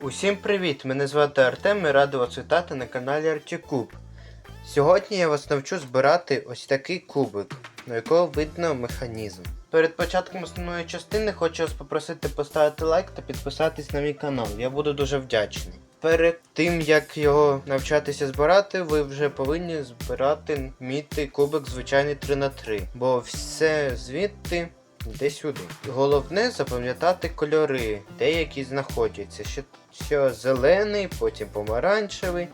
Усім привіт! Мене звати Артем і радий вас вітати на каналі Артікуб. Сьогодні я вас навчу збирати ось такий кубик, на якого видно механізм. Перед початком основної частини хочу вас попросити поставити лайк та підписатись на мій канал. Я буду дуже вдячний. Перед тим як його навчатися збирати, ви вже повинні збирати міти кубик звичайний 3х3, бо все звідти йде сюди. Головне запам'ятати кольори, деякі знаходяться. Що, що зелений, потім помаранчевий,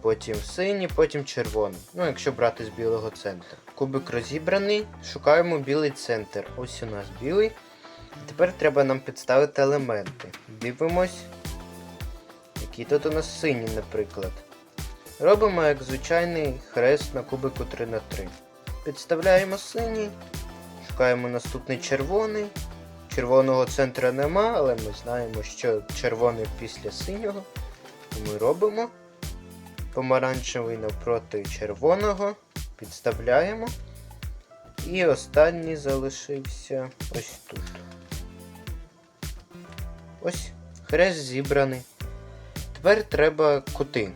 потім синій, потім червоний. Ну, якщо брати з білого центру. Кубик розібраний, шукаємо білий центр. Ось у нас білий. Тепер треба нам підставити елементи. Дивимось, які тут у нас сині, наприклад. Робимо як звичайний хрест на кубику 3х3. Підставляємо синій. Шукаємо наступний червоний. Червоного центра нема, але ми знаємо, що червоний після синього. Ми робимо. Помаранчевий навпроти червоного. Підставляємо. І останній залишився ось тут. Ось хрест зібраний. Тепер треба кути.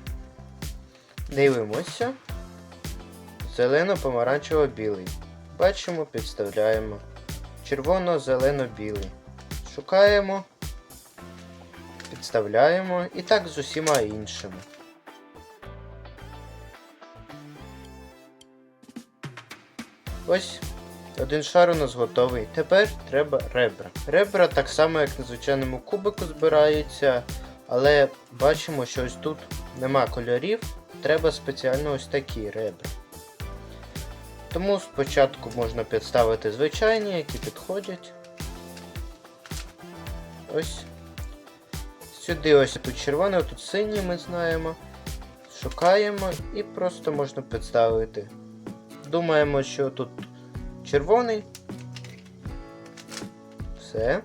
Дивимося. Зелено-помаранчево-білий. Бачимо, підставляємо. Червоно-зелено-білий. Шукаємо, підставляємо і так з усіма іншими. Ось один шар у нас готовий. Тепер треба ребра. Ребра так само, як на звичайному кубику збираються, але бачимо, що ось тут нема кольорів. Треба спеціально ось такі ребра. Тому спочатку можна підставити звичайні, які підходять. Ось. Сюди ось тут червоний, тут синій ми знаємо. Шукаємо і просто можна підставити. Думаємо, що тут червоний. Все.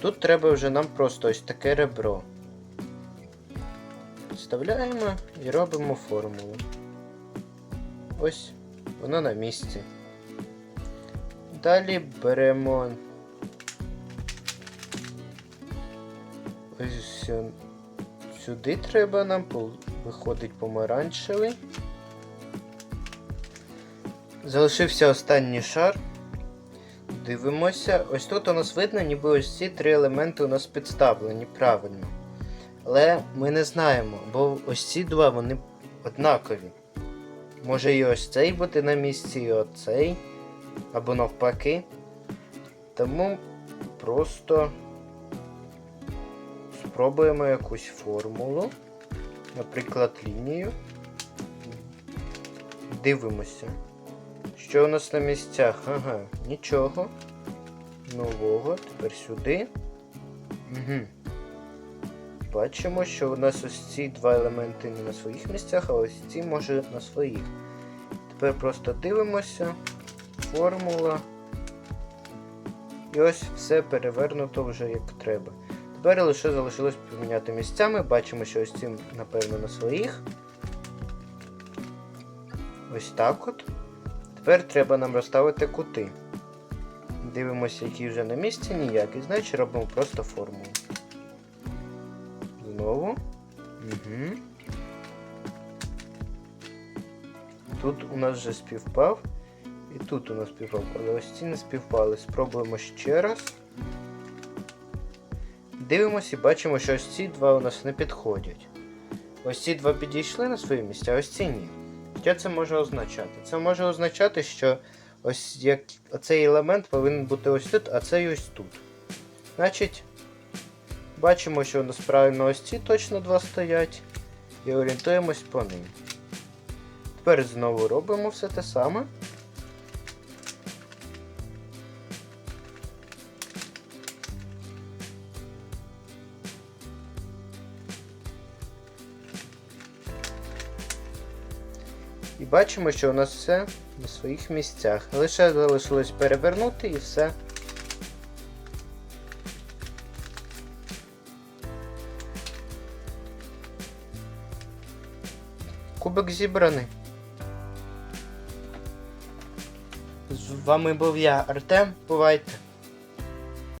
Тут треба вже нам просто ось таке ребро. Підставляємо і робимо формулу. Ось. Воно на місці. Далі беремо ось сюди треба нам виходить помаранчевий. Залишився останній шар. Дивимося. Ось тут у нас видно, ніби ось ці три елементи у нас підставлені правильно. Але ми не знаємо, бо ось ці два вони однакові. Може і ось цей бути на місці, і оцей. Або навпаки. Тому просто спробуємо якусь формулу. Наприклад, лінію. Дивимося. Що у нас на місцях? Ага, нічого. Нового. Тепер сюди. Угу. Бачимо, що у нас ось ці два елементи не на своїх місцях, а ось ці може на своїх. Тепер просто дивимося. Формула. І ось все перевернуто вже як треба. Тепер лише залишилось поміняти місцями. Бачимо, що ось ці, напевно, на своїх. Ось так от. Тепер треба нам розставити кути. Дивимося, які вже на місці, ніякі. Значить робимо просто формулу. Знову. Угу. Тут у нас вже співпав. І тут у нас співпав, але ось ці не співпали. Спробуємо ще раз. Дивимося і бачимо, що ось ці два у нас не підходять. Ось ці два підійшли на свої місця, а ось ці ні. Що це може означати? Це може означати, що ось як оцей елемент повинен бути ось тут, а цей ось тут. Значить, бачимо, що у нас правильно ось ці точно два стоять. І орієнтуємось по ним. Тепер знову робимо все те саме. І бачимо, що у нас все на своїх місцях. Лише залишилось перевернути і все. Кубик зібраний. З вами був я, Артем. Бувайте.